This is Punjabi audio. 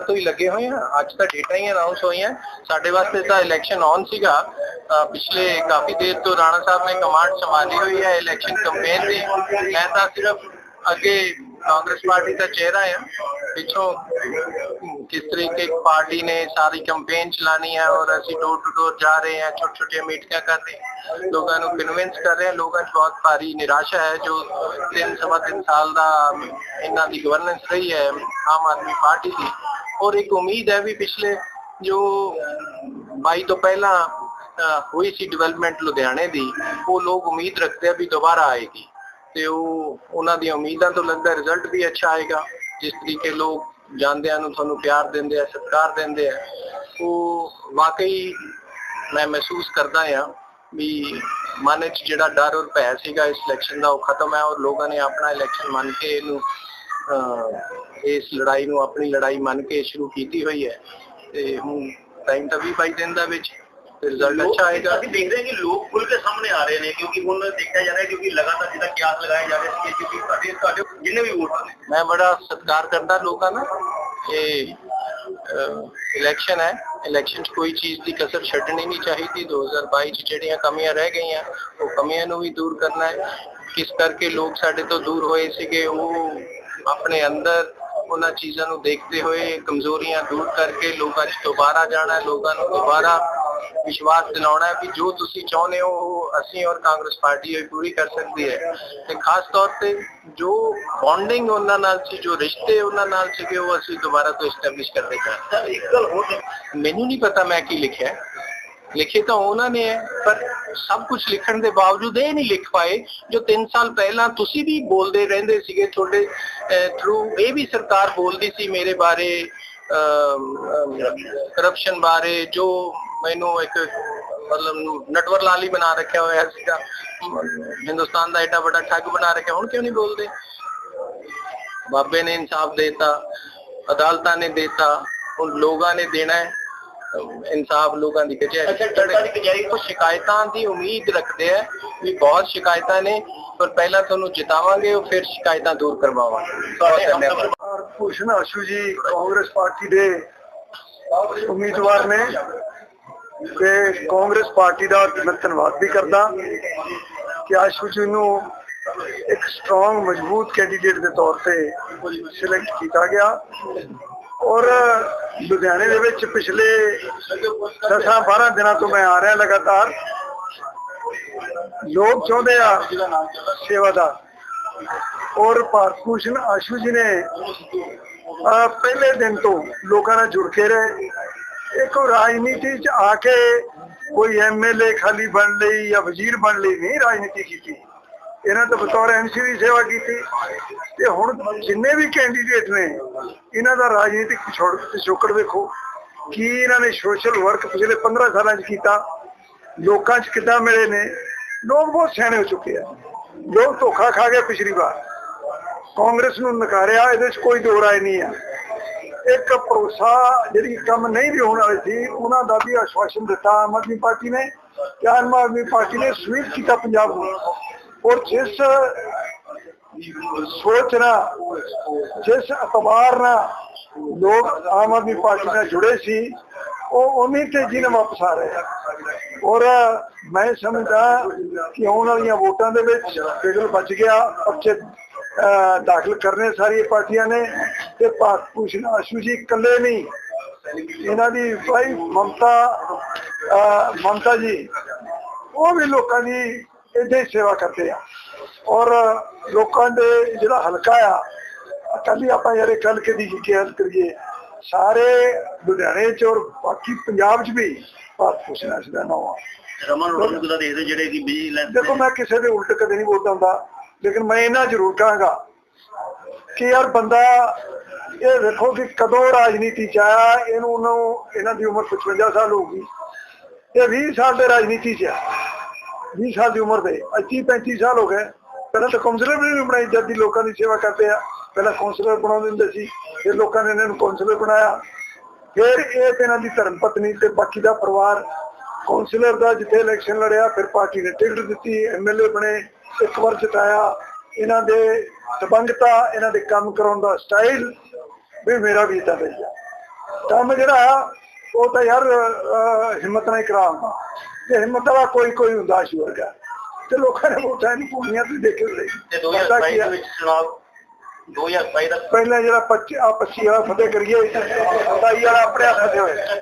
ਤੋਂ ਹੀ ਲੱਗੇ ਹੋਏ ਆ। ਅੱਜ ਤਾਂ ਡੇਟਾ ਹੀ ਅਨਾਉਂਸ ਹੋਈਆਂ। ਸਾਡੇ ਵਾਸਤੇ ਤਾਂ ਇਲੈਕਸ਼ਨ ਔਨ ਸੀਗਾ। ਪਿਛਲੇ ਕਾਫੀ ਦੇਰ ਤੋਂ ਰਾਣਾ ਸਾਹਿਬ ਨੇ ਕਮਾਂਡ ਸੰਭਾਲੀ ਹੋਈ ਹੈ ਇਲੈਕਸ਼ਨ ਕੈਂਪੇਨ ਦੀ। ਮੈਂ ਤਾਂ ਸਿਰਫ ਅੱਗੇ ਕਾਂਗਰਸ ਪਾਰਟੀ ਦਾ ਚਿਹਰਾ ਆ। ਪਿੱਛੋਂ ਕਿਸ ਤਰੀਕੇ ਪਾਰਟੀ ਨੇ ਸਾਰੀ ਕੈਂਪੇਨ ਚਲਾਣੀ ਹੈ ਔਰ ਅਸੀਂ ਡੋਰ ਟੂ ਡੋਰ ਜਾ ਰਹੇ ਹਾਂ ਛੋਟੇ ਛੋਟੇ ਮੀਟਿੰਗਾਂ ਕਰ ਰਹੇ ਹਾਂ। ਲੋਕਾਂ ਨੂੰ ਕਨਵਿੰਸ ਕਰ ਰਹੇ ਹਾਂ। ਲੋਕਾਂ 'ਚ ਬਹੁਤ ਭਾਰੀ ਨਿਰਾਸ਼ਾ ਹੈ ਜੋ ਤਿੰਨ ਸਵਾ ਤਿੰਨ ਸਾਲ ਦਾ ਇਹਨਾਂ ਦੀ ਗਵਰਨੈਂਸ ਰਹੀ ਹੈ ਆਮ ਆਦਮੀ ਪਾਰਟੀ ਦੀ। ਔਰ ਇੱਕ ਉਮੀਦ ਹੈ ਵੀ ਪਿਛਲੇ ਜੋ 22 ਤੋਂ ਪਹਿਲਾਂ ਹੋਈ ਸੀ ਡਿਵੈਲਪਮੈਂਟ ਲੁਧਿਆਣੇ ਦੀ ਉਹ ਲੋਕ ਉਮੀਦ ਰੱਖਦੇ ਆ ਵੀ ਦੁਬਾਰਾ ਆਏਗੀ। ਤੇ ਉਹ ਉਹਨਾਂ ਦੀਆਂ ਉਮੀਦਾਂ ਤੋਂ ਲੱਗਦਾ ਰਿਜ਼ਲਟ ਵੀ ਅੱਛਾ ਆਏਗਾ। ਜਿਸ ਤਰੀਕੇ ਲੋਕ ਜਾਂਦਿਆਂ ਨੂੰ ਤੁਹਾਨੂੰ ਪਿਆਰ ਦਿੰਦੇ ਆ ਸਤਿਕਾਰ ਦਿੰਦੇ ਆ। ਉਹ ਵਾਕਈ ਮੈਂ ਮਹਿਸੂਸ ਕਰਦਾ ਆ ਵੀ ਮਨ ਵਿੱਚ ਜਿਹੜਾ ਡਰ ਔਰ ਭੈ ਸੀਗਾ ਇਸ ਇਲੈਕਸ਼ਨ ਦਾ ਉਹ ਖਤਮ ਹੈ ਔਰ ਲੋਕਾਂ ਨੇ ਆਪਣਾ ਇਲੈਕਸ਼ਨ ਮੰਨ ਕੇ ਇਹਨੂੰ ਅਹ, ਇਸ ਲੜਾਈ ਨੂੰ ਆਪਣੀ ਲੜਾਈ ਮੰਨ ਕੇ ਸ਼ੁਰੂ ਕੀਤੀ ਹੋਈ ਹੈ ਤੇ ਹੁਣ ਟਾਈਮ ਤਾਂ 20 22 ਦਿਨ ਦਾ ਵਿੱਚ ਰਿਜ਼ਲਟ ਅੱਛਾ ਆਏਗਾ। ਅਸੀਂ ਦੇਖਦੇ ਹਾਂ ਕਿ ਲੋਕ ਖੁੱਲ ਕੇ ਸਾਹਮਣੇ ਆ ਰਹੇ ਨੇ ਕਿਉਂਕਿ ਹੁਣ ਦੇਖਿਆ ਜਾ ਰਿਹਾ ਕਿਉਂਕਿ ਲਗਾਤਾਰ ਜਿਹਦਾ ਕਿਆਸ ਲਗਾਏ ਜਾ ਰਹੇ ਸੀ ਕਿਉਂਕਿ ਤੁਹਾਡੇ ਤੁਹਾਡੇ ਜਿੰਨੇ ਵੀ ਵੋਟਰ ਨੇ। ਮੈਂ ਬੜਾ ਸਤਿਕਾਰ ਕਰਦਾ ਲੋਕਾਂ ਦਾ ਇਹ ਇਲੈਕਸ਼ਨ ਹੈ। ਇਲੈਕਸ਼ਨ 'ਚ ਕੋਈ ਚੀਜ਼ ਦੀ ਕਸਰ ਛੱਡਣੀ ਨਹੀਂ ਚਾਹੀਦੀ। 2022 'ਚ ਜਿਹੜੀਆਂ ਕਮੀਆਂ ਰਹਿ ਗਈਆਂ ਉਹ ਕਮੀਆਂ ਨੂੰ ਵੀ ਦੂਰ ਕਰਨਾ ਹੈ। ਕਿਸ ਕਰਕੇ ਲੋਕ ਸਾਡੇ ਤੋਂ ਦੂਰ ਹੋਏ ਸੀਗੇ ਉਹ ਆਪਣੇ ਅੰਦਰ ਉਹਨਾਂ ਚੀਜ਼ਾਂ ਨੂੰ ਦੇਖਦੇ ਹੋਏ ਕਮਜ਼ੋਰੀਆਂ ਦੂਰ ਕਰਕੇ ਲੋਕਾਂ 'ਚ ਦੁਬਾਰਾ ਜਾਣਾ, ਲੋਕਾਂ ਨੂੰ ਦੁਬਾਰਾ ਵਿਸ਼ਵਾਸ ਦਿਲਾਉਣਾ ਹੈ ਵੀ ਜੋ ਤੁਸੀਂ ਚਾਹੁੰਦੇ ਹੋ, ਉਹ ਅਸੀਂ ਔਰ ਕਾਂਗਰਸ ਪਾਰਟੀ ਇਹ ਪੂਰੀ ਕਰ ਸਕਦੀ ਹੈ। ਤੇ ਖਾਸ ਤੌਰ ਤੇ ਜੋ ਬੌਂਡਿੰਗ ਉਹਨਾਂ ਨਾਲ ਸੀ, ਜੋ ਰਿਸ਼ਤੇ ਉਹਨਾਂ ਨਾਲ ਸੀਗੇ, ਉਹ ਅਸੀਂ ਦੁਬਾਰਾ ਤੋਂ ਐਸਟੈਬਲਿਸ਼ ਕਰਦੇ ਹਾਂ। ਮੈਨੂੰ ਨਹੀਂ ਪਤਾ ਮੈਂ ਕੀ ਲਿਖਿਆ। ਲਿਖੇ ਤਾਂ ਉਹਨਾਂ ਨੇ ਹੈ, ਪਰ ਸਭ ਕੁਝ ਲਿਖਣ ਦੇ ਬਾਵਜੂਦ ਇਹ ਨਹੀਂ ਲਿਖ ਪਾਏ ਜੋ 3 ਸਾਲ ਪਹਿਲਾਂ ਤੁਸੀਂ ਵੀ ਬੋਲਦੇ ਰਹਿੰਦੇ ਸੀਗੇ, ਤੁਹਾਡੇ ਥਰੂ ਇਹ ਵੀ ਸਰਕਾਰ ਬੋਲਦੀ ਸੀ ਮੇਰੇ ਬਾਰੇ ਕਰਪਸ਼ਨ ਬਾਰੇ, ਜੋ ਮੈਨੂੰ ਇੱਕ ਮਤਲਬ ਨਟਵਰ ਲਾਲੀ ਬਣਾ ਰੱਖਿਆ ਹੋਇਆ ਸੀਗਾ, ਹਿੰਦੁਸਤਾਨ ਦਾ ਏਡਾ ਵੱਡਾ ਠੱਗ ਬਣਾ ਰੱਖਿਆ, ਹੁਣ ਕਿਉਂ ਨਹੀਂ ਬੋਲਦੇ? ਬਾਬੇ ਨੇ ਇਨਸਾਫ ਦੇਤਾ, ਅਦਾਲਤਾਂ ਨੇ ਦੇਤਾ, ਹੁਣ ਲੋਕਾਂ ਨੇ ਦੇਣਾ ਹੈ। ਇਨਸਾਫ ਲੋਕਾਂ ਦੀ ਕਚਹਿਰੀ। ਅੱਛਾ, ਜਨਤਾ ਦੀ ਕਚਹਿਰੀ ਤੋਂ ਸ਼ਿਕਾਇਤਾਂ ਦੀ ਉਮੀਦ ਰੱਖਦੇ ਆ ਵੀ ਬਹੁਤ ਸ਼ਿਕਾਇਤਾਂ ਨੇ ਪਰ ਪਹਿਲਾਂ ਤੁਹਾਨੂੰ ਜਿਤਾਵਾਂਗੇ ਉਹ ਫਿਰ ਸ਼ਿਕਾਇਤਾਂ ਦੂਰ ਕਰਵਾਵਾਂਗੇ। ਬਹੁਤ ਧੰਨਵਾਦ। ਭੂਸ਼ਣ ਆਸ਼ੂ ਜੀ ਕਾਂਗਰਸ ਪਾਰਟੀ ਦੇ ਉਮੀਦਵਾਰ ਨੇ ਤੇ ਕਾਂਗਰਸ ਪਾਰਟੀ ਦਾ ਮੈਂ ਧੰਨਵਾਦ ਵੀ ਕਰਦਾ ਕਿ ਆਸ਼ੂ ਜੀ ਨੂੰ ਇੱਕ ਸਟਰੋਂਗ ਮਜ਼ਬੂਤ ਕੈਂਡੀਡੇਟ ਦੇ ਤੌਰ ਤੇ ਸਿਲੈਕਟ ਕੀਤਾ ਗਿਆ। ਔਰ ਲੁਧਿਆਣੇ ਦੇ ਵਿੱਚ ਪਿਛਲੇ 10-12 ਦਿਨਾਂ ਤੋਂ ਮੈਂ ਆ ਰਿਹਾ ਲਗਾਤਾਰ। ਲੋਕ ਚਾਹੁੰਦੇ ਆ ਸੇਵਾਦਾਰ। ਔਰ ਭਾਰਤ ਭੂਸ਼ਣ ਆਸ਼ੂ ਜੀ ਨੇ ਪਹਿਲੇ ਦਿਨ ਤੋਂ ਲੋਕਾਂ ਨਾਲ ਜੁੜ ਕੇ ਰਹੇ। ਇੱਕ ਰਾਜਨੀਤੀ ਚ ਆ ਕੇ ਕੋਈ ਐਮਐਲਏ ਖਾਲੀ ਬਣ ਲਈ ਜਾਂ ਵਜ਼ੀਰ ਬਣ ਲਈ ਨਹੀਂ ਰਾਜਨੀਤੀ ਕੀਤੀ। ਇਹਨਾਂ ਤਾਂ ਬਤੌਰ ਐਮਸੀ ਦੀ ਸੇਵਾ ਕੀਤੀ ਤੇ ਹੁਣ ਜਿੰਨੇ ਵੀ ਕੈਂਡੀਡੇਟ ਨੇ, ਇਹਨਾਂ ਦਾ ਰਾਜਨੀਤਿਕ ਪਿਛੋਕੜ ਵੇਖੋ, ਕੀ ਇਹਨਾਂ ਨੇ ਸੋਸ਼ਲ ਵਰਕ ਪਿਛਲੇ 15 ਸਾਲਾਂ 'ਚ ਕੀਤਾ, ਲੋਕਾਂ 'ਚ ਕਿੱਦਾਂ ਮਿਲੇ ਨੇ, ਲੋਕ ਬਹੁਤ ਸਿਆਣੇ ਹੋ ਚੁੱਕੇ ਆ। ਲੋਕ ਧੋਖਾ ਖਾ ਗਏ ਪਿਛਲੀ ਵਾਰ। ਕਾਂਗਰਸ ਨੂੰ ਨਕਾਰਿਆ, ਇਹਦੇ 'ਚ ਕੋਈ ਦੋ ਰਾਏ ਨਹੀਂ ਆ। ਇੱਕ ਭਰੋਸਾ ਜਿਹੜੀ ਕੰਮ ਨਹੀਂ ਵੀ ਹੋਣ ਵਾਲੀ ਸੀ, ਉਹਨਾਂ ਦਾ ਵੀ ਆਸ਼ਵਾਸਨ ਦਿੱਤਾ ਆਮ ਆਦਮੀ ਪਾਰਟੀ ਨੇ ਕਿ ਆਮ ਆਦਮੀ ਪਾਰਟੀ ਨੇ ਸਵੀਪ ਕੀਤਾ ਪੰਜਾਬ ਨੂੰ। ਔਰ ਜਿਸ ਸੋਚ ਨਾਲ ਅਤਬਾਰ ਨਾਲ ਲੋਕ ਆਮ ਆਦਮੀ ਪਾਰਟੀ ਨਾਲ ਜੁੜੇ ਸੀ, ਉਹ ਉਨੀ ਤੇਜ਼ੀ ਨਾਲ ਵਾਪਸ ਆ ਰਹੇ ਔਰ ਮੈਂ ਸਮਝਦਾ ਕਿ ਆਉਣ ਵਾਲੀਆਂ ਵੋਟਾਂ ਦੇ ਵਿੱਚ ਬਿਗਲ ਬਚ ਗਿਆ, ਪਰਚੇ ਦਾਖਲ ਕਰਨੇ ਸਾਰੀਆਂ ਪਾਰਟੀਆਂ ਨੇ ਤੇ ਭਾਰਤ ਭੂਸ਼ਣ ਆਸ਼ੂ ਜੀ ਇਕੱਲੇ ਨਹੀਂ, ਇਹਨਾਂ ਦੀ ਭਾਈ ਮਮਤਾ ਮਮਤਾ ਜੀ, ਉਹ ਵੀ ਲੋਕਾਂ ਦੀ ਇਹਦੇ ਸੇਵਾ ਕਰਦੇ ਆ। ਔਰ ਲੋਕਾਂ ਦੇ ਜਿਹੜਾ ਹਲਕਾ ਆ ਕੱਲ ਆਪਾਂ ਯਾਰ ਕੱਲ ਕਦੀ ਗੱਲ ਕਰੀਏ ਸਾਰੇ ਲੁਧਿਆਣੇ ਚ ਔਰ ਬਾਕੀ ਪੰਜਾਬ ਚ ਵੀ ਭਾਰਤ ਭੂਸ਼ਣ ਆਸ਼ੂ ਦਾ ਨਾਮ ਆ। ਰਮਨ ਰੋਡ ਦਾ ਦੇਖਦੇ ਜਿਹੜੇ ਕਿ ਵਿਜੀਲੈਂਸ ਦੇਖੋ ਮੈਂ ਕਿਸੇ ਦੇ ਉਲਟ ਕਦੇ ਨਹੀਂ ਬੋਲਦਾ ਹੁੰਦਾ ਲੇਕਿਨ ਮੈਂ ਇਹਨਾਂ ਜ਼ਰੂਰ ਕਹਾਂਗਾ ਕਿ ਯਾਰ ਬੰਦਾ ਇਹ ਵੇਖੋ ਕਿ ਕਦੋਂ ਰਾਜਨੀਤੀ ਚ ਆਇਆ ਇਹਨੂੰ ਉਹਨੂੰ ਇਹਨਾਂ ਦੀ ਉਮਰ 55 ਸਾਲ ਹੋ ਗਈ ਇਹ 20 ਸਾਲ ਦੇ ਰਾਜਨੀਤੀ ਚ ਆ। 20 ਸਾਲ ਦੀ ਉਮਰ ਦੇ 25 35 ਸਾਲ ਹੋ ਗਏ। ਪਹਿਲਾਂ ਤਾਂ ਕਾਉਂਸਲਰ ਵੀ ਨਹੀਂ ਬਣਾਈ, ਜਦ ਦੀ ਲੋਕਾਂ ਦੀ ਸੇਵਾ ਕਰਦੇ ਆ। ਪਹਿਲਾਂ ਕਾਉਂਸਲਰ ਬਣਾਉਂਦੇ ਹੁੰਦੇ ਸੀ, ਫਿਰ ਲੋਕਾਂ ਨੇ ਇਹਨਾਂ ਨੂੰ ਕਾਉਂਸਲਰ ਬਣਾਇਆ। ਫਿਰ ਇਹ ਇਹਨਾਂ ਦੀ ਧਰਮ ਪਤਨੀ ਤੇ ਬਾਕੀ ਦਾ ਪਰਿਵਾਰ ਕਾਉਂਸਲਰ ਦਾ ਜਿੱਥੇ ਇਲੈਕਸ਼ਨ ਲੜਿਆ, ਫਿਰ ਪਾਰਟੀ ਨੇ ਟਿਕਟ ਦਿੱਤੀ ਐਮਐਲਏ ਬਣੇ, ਇੱਕ ਵਾਰ ਜਿਤਾਇਆ। ਇਹਨਾਂ ਦੇ ਦਬੰਗਤਾ, ਇਹਨਾਂ ਦੇ ਕੰਮ ਕਰਾਉਣ ਦਾ ਸਟਾਈਲ ਵੀ ਮੇਰਾ ਵੀ ਤਾਂ ਰਹੀ ਆ। ਕੰਮ ਜਿਹੜਾ ਉਹ ਤਾਂ ਯਾਰ ਹਿੰਮਤ ਨਾਲ ਹੀ ਕਰਾ ਤੇ ਹਿੰਮਤ ਵਾਲਾ ਕੋਈ ਕੋਈ ਹੁੰਦਾ ਸੀ ਵਰਗਾ। ਤੇ ਲੋਕਾਂ ਨੇ ਵੋਟਾਂ ਨਹੀਂ ਪਾਉਣੀਆਂ ਤੇ ਦੇਖੇ ਲਈ ਤੇ 2027 ਦੇ ਵਿੱਚ ਚੁਣਾਵ 2027 ਦਾ ਪਹਿਲਾਂ ਜਿਹੜਾ 25 ਆ 25 ਵਾਲਾ ਫਤਿਹ ਕਰੀਏ 27 ਵਾਲਾ ਆਪਣੇ ਹੱਥ ਤੇ ਹੋਏ